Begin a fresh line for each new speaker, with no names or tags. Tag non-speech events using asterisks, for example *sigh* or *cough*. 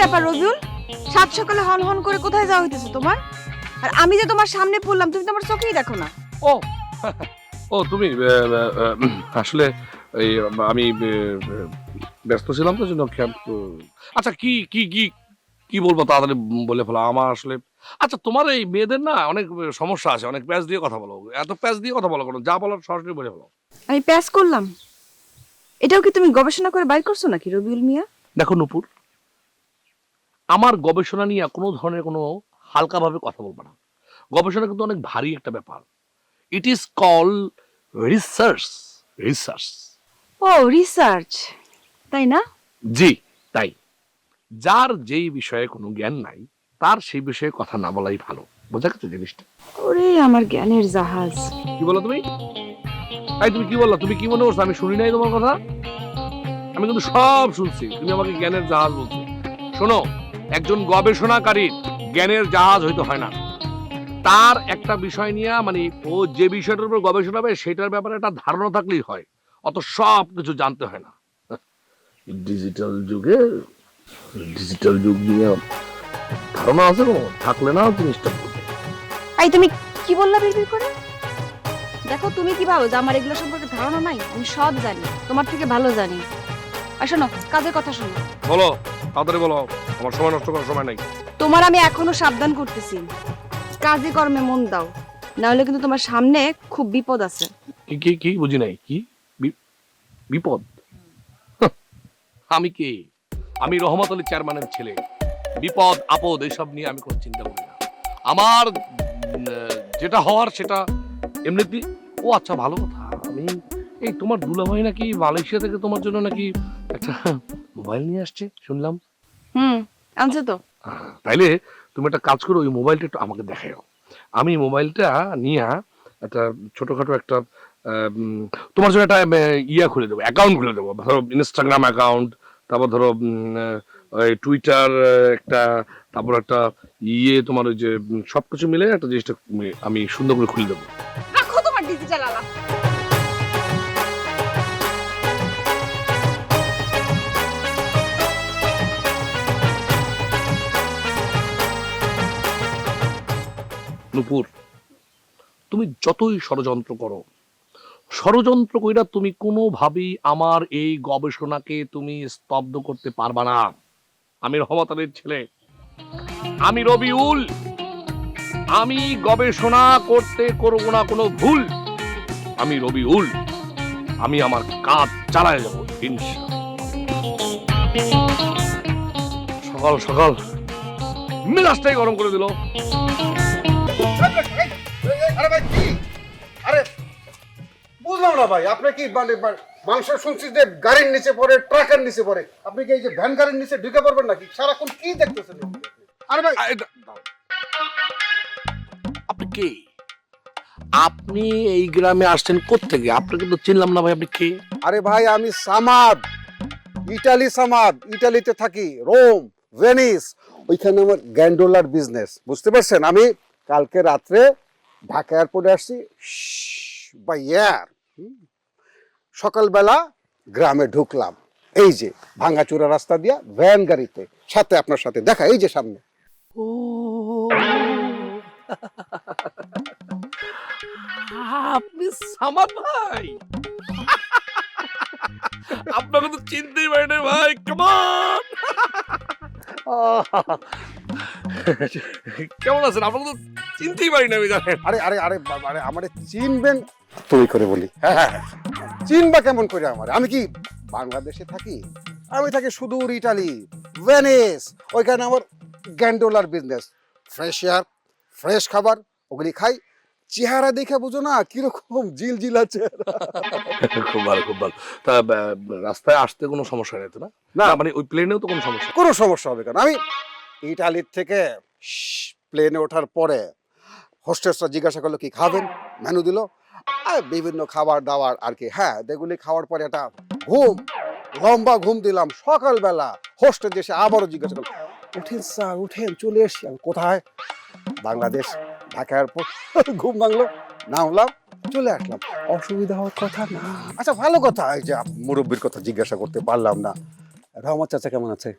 ব্যাপার রবিউল সাত সকালে হন হন করে কোথায় যাওয়া হইতেছে তোমার? আর আমি যে তোমার সামনে পড়লাম তুমি তো আমার চোখেই দেখো না।
ও ও তুমি আসলে এই আমি ব্যস্ত ছিলাম তো জন্য আচ্ছা কি কি কি কি বলব তাড়াতাড়ি বলে ফেলো আমার আসলে আচ্ছা তোমার এই মেয়েদের না অনেক সমস্যা আছে অনেক প্যাচ দিয়ে কথা বলো এত প্যাচ দিয়ে কথা বলো কোনো যা বলার সরাসরি বলে ফেলো।
আমি প্যাস করলাম। এটাও কি তুমি গবেষণা করে বাইর করছ নাকি রবিউল মিয়া?
দেখো নুপুর আমার গবেষণা নিয়ে কোনো ধরনের কোনো হালকাভাবে কথা বলব না। গবেষণা কিন্তু অনেক ভারী একটা ব্যাপার। It is call research research
O research তাই না?
জি তাই। যার যেই বিষয়ে কোনো জ্ঞান নাই তার সেই বিষয়ে কথা না বলাই ভালো। বোঝা গেছে জিনিসটা?
ওরে আমার জ্ঞানের জাহাজ।
কি বলো তুমি? এই তুমি কি বললা? তুমি কি মনে করছ? আমি শুনি নাই তোমার কথা? আমি কিন্তু সব শুনছি। তুমি আমাকে জ্ঞানের জাহাজ বলছো। শোনো একজন গবেষণাকারীর জ্ঞানের জাহাজ হইতে হয় না। তার একটা বিষয় নিয়ে মানে ও যে বিষয়টার উপর গবেষণা হবে সেটার ব্যাপারে একটা ধারণা থাকলেই হয়। অত সব কিছু জানতে হয় না। ডিজিটাল যুগে ডিজিটাল যুগ নিয়ে ধারণা আছে কোনো? থাকলে না জিনিসটা।
এই তুমি কি বললা বিড়বিড় করে? দেখো তুমি কি ভাবো যে আমার এগুলো সম্পর্কে ধারণা নাই? আমি সব জানি তোমার থেকে ভালো জানি। আর শোনো কাজের কথা শোনো।
বলো। তাড়াতাড়ি বলো আমার সময় নষ্ট করার সময় নাই।
তোমার আমি এখনও সাবধান করতেছি। কাজে কর্মে মন দাও না হলে কিন্তু তোমার সামনে খুব বিপদ আছে।
কি কি কি? বুঝি নাই। কি? বিপদ? আমি কে? আমি রহমত আলী চেয়ারম্যানের ছেলে। বিপদ আপদ এইসব নিয়ে আমি কোনো চিন্তা করি না। আমার যেটা হওয়ার সেটা এমনিতে ও আচ্ছা ভালো কথা। আমি এই তোমার দুলাভাই নাকি মালয়েশিয়া থেকে তোমার জন্য নাকি একটা মোবাইল নিয়ে আসছে শুনলাম।
হুম আনছে তো।
তাইলে তুমি একটা কাজ করো ওই মোবাইলটা একটু আমাকে দেখাও আমি মোবাইলটা নিয়ে একটা ছোটখাটো একটা তোমার জন্য একটা ইয়া খুলে দেবো অ্যাকাউন্ট খুলে দেবো। ধরো ইনস্টাগ্রাম অ্যাকাউন্ট তারপর ধরো ওই টুইটার একটা তারপর একটা ইয়ে তোমার ওই যে সবকিছু মিলে একটা জিনিসটা আমি সুন্দর করে খুলে দেবো।
রাখো তোমার ডিজিটাল আলাপ
নুপুর তুমি যতই ষড়যন্ত্র করো, ষড়যন্ত্র কইরা তুমি কোনোভাবেই আমার এই গবেষণাকে তুমি স্তব্ধ করতে পারবা না। আমি রহমত আলীর ছেলে। আমি রবিউল। আমি গবেষণা করতে করব না কোনো ভুল। আমি রবিউল। আমি আমার কাজ চালায় যাব সকাল সকাল। মেজাজটাই গরম করে দিল।
আরে ভাই কি আরে বুঝলাম না ভাই আপনি কি মানে মাংস শুনছি যে গাড়ির নিচে পড়ে ট্রাকের নিচে পড়ে। আপনি কি এই যে ভ্যান গাড়ির নিচে ঢুকে পড়বেন নাকি? সারাক্ষণ কি দেখতেছেন আরে ভাই।
আপনি কে? আপনি এই গ্রামে আসছেন কোত্থেকে? আপনাকে তো চিনলাম না ভাই আপনি কে?
আরে ভাই আমি সামাদ। ইটালি সামাদ। ইটালিতে থাকি। Rome Venice. ওইখানে আমার গ্যান্ডোলার বিজনেস বুঝতে পারছেন? আমি কালকে রাত্রে ঢাকা এয়ারপোর্টে আসছি। বাই এয়ার সকালবেলা গ্রামে ঢুকলাম। এই যে ভাঙাচুরা রাস্তা দিয়া ভ্যান গাড়িতে সাথে আপনার সাথে দেখা এই যে সামনে।
ও। আপনি সামাদ ভাই। আপনাকে তো চিনতেই পারি না ভাই কেমন কেমন আছেন? আপনাকে তো চিনতেই পারি না আমি জানেন
আরে আরে আরে আরে আমারে চিনবেন তুই করে বলি। হ্যাঁ হ্যাঁ হ্যাঁ। চিনবা কেমন করে আমার? আমি কি বাংলাদেশে থাকি? আমি থাকি সুদূর ইটালি ভেনিস ওইখানে আমার গ্যান্ডোলার বিজনেস ফ্রেশ এয়ার ফ্রেশ খাবার ওগুলি খাই। চেহারা দেখে বুঝো না কীরকম জিল জিল আছে। *laughs*
খুব ভালো খুব ভালো। তা রাস্তায় আসতে কোনো সমস্যা নেই তো না?
না।
না মানে ওই প্লেনেও তো কোনো সমস্যা
কোনো সমস্যা হবে কেন? আমি ইটালির থেকে প্লেনে ওঠার পরে হোস্টেসরা জিজ্ঞাসা করল, কি খাবেন? মেনু দিল। আর বিভিন্ন খাবার দাবার আর কি। হ্যাঁ এগুলি খাওয়ার পরে একটা ঘুম, লম্বা ঘুম দিলাম। সকালবেলা হোস্টেল এসে আবারও জিজ্ঞাসা করল, উঠেন স্যার, উঠেন, চলে এসছি আমি। কোথায়? বাংলাদেশ, ঢাকা এয়ারপোর্ট। *laughs* ঘুম ভাঙলো, নামলাম, চলে আসলাম। অসুবিধা হওয়ার কথা না। আচ্ছা ভালো কথা। এই যে মুরব্বির কথা জিজ্ঞাসা করতে পারলাম না। রহমত চাচা কেমন আছে?